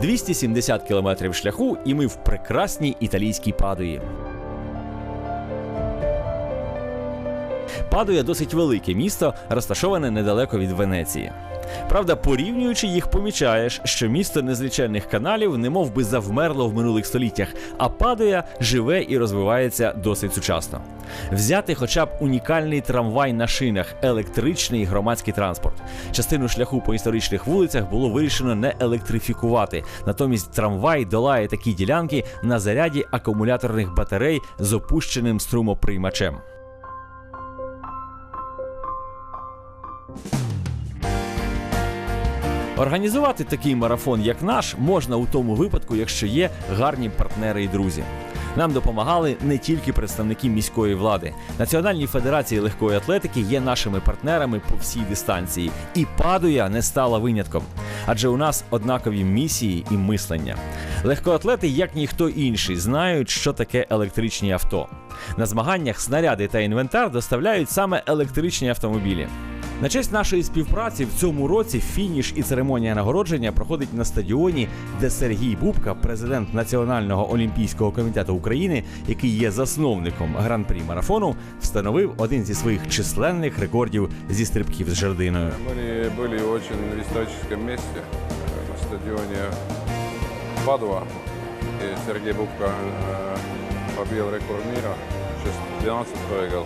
270 кілометрів шляху, і ми в прекрасній італійській падуї. Падуя досить велике місто, розташоване недалеко від Венеції. Правда, порівнюючи їх, помічаєш, що місто незліченних каналів немов би завмерло в минулих століттях, а Падуя живе і розвивається досить сучасно. Взяти хоча б унікальний трамвай на шинах, електричний громадський транспорт. Частину шляху по історичних вулицях було вирішено не електрифікувати. Натомість трамвай долає такі ділянки на заряді акумуляторних батарей з опущеним струмоприймачем. Організувати такий марафон, як наш, можна у тому випадку, якщо є гарні партнери і друзі. Нам допомагали не тільки представники міської влади. Національні федерації легкої атлетики є нашими партнерами по всій дистанції, і падуя не стала винятком. Адже у нас однакові місії і мислення. Легкоатлети, як ніхто інший, знають, що таке електричні авто. На змаганнях снаряди та інвентар доставляють саме електричні автомобілі. На честь нашої співпраці в цьому році фініш і церемонія нагородження проходить на стадіоні, де Сергій Бубка, президент Національного олімпійського комітету України, який є засновником гран-прі марафону, встановив один зі своїх численних рекордів зі стрибків з жердиною. Мы были очень в историческом месте, э, на стадионе Падуа. И Сергей Бубка э, побил рекорд мира, 6-12 прыгал.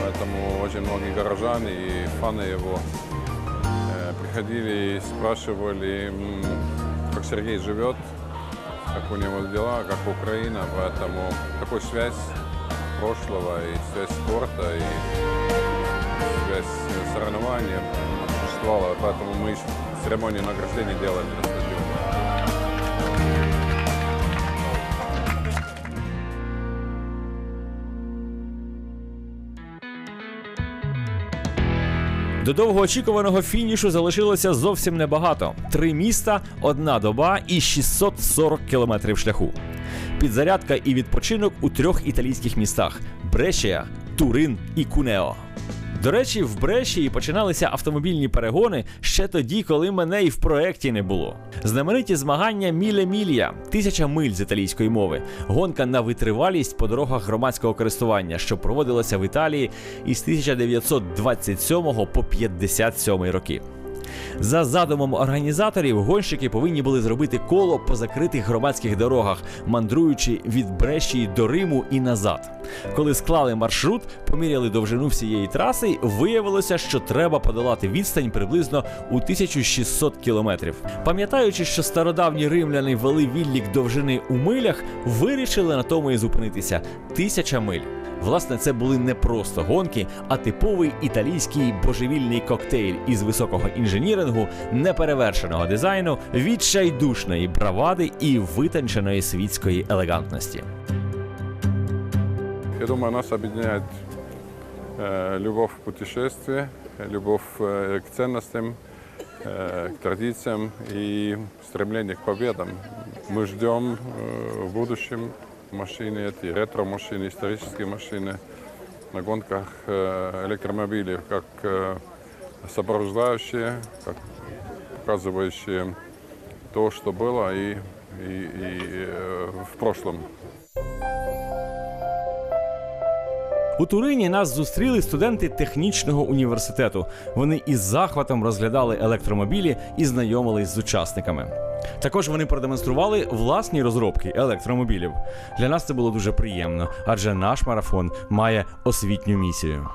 Поэтому очень многие горожане и фаны его э, приходили и спрашивали, как Сергей живет, как у него дела, как Украина. Поэтому такой связь прошлого и связь спорта и связь с соревнованием существовала, поэтому мы еще церемонию награждения делали на стадионе. До довгоочікуваного фінішу залишилося зовсім небагато: три міста, одна доба і 640 кілометрів шляху. Підзарядка і відпочинок у трьох італійських містах: Брешія, Турин і Кунео. До речі, в Брешії починалися автомобільні перегони ще тоді, коли мене і в проекті не було. Знамениті змагання Міле Мілія, тисяча миль з італійської мови, гонка на витривалість по дорогах громадського користування, що проводилася в Італії із 1927 по 57 роки. За задумом організаторів, гонщики повинні були зробити коло по закритих громадських дорогах, мандруючи від Брешії до Риму і назад. Коли склали маршрут, поміряли довжину всієї траси, виявилося, що треба подолати відстань приблизно у 1600 кілометрів. Пам'ятаючи, що стародавні римляни вели відлік довжини у милях, вирішили на тому і зупинитися тисяча миль. Власне, це були не просто гонки, а типовий італійський божевільний коктейль із високого інженірингу, неперевершеного дизайну, відчайдушної бравади і витонченої світської елегантності. Я думаю, нас объединяет э, любовь к путешествию, любовь э, к ценностям, э, к традициям и стремление к победам. Мы ждем э, в будущем машины эти, ретро-машины, исторические машины на гонках э, электромобилей, как э, сопровождающие, как показывающие то, что было и, и, и э, в прошлом. У Турині нас зустріли студенти технічного університету. Вони із захватом розглядали електромобілі і знайомились з учасниками. Також вони продемонстрували власні розробки електромобілів. Для нас це було дуже приємно, адже наш марафон має освітню місію.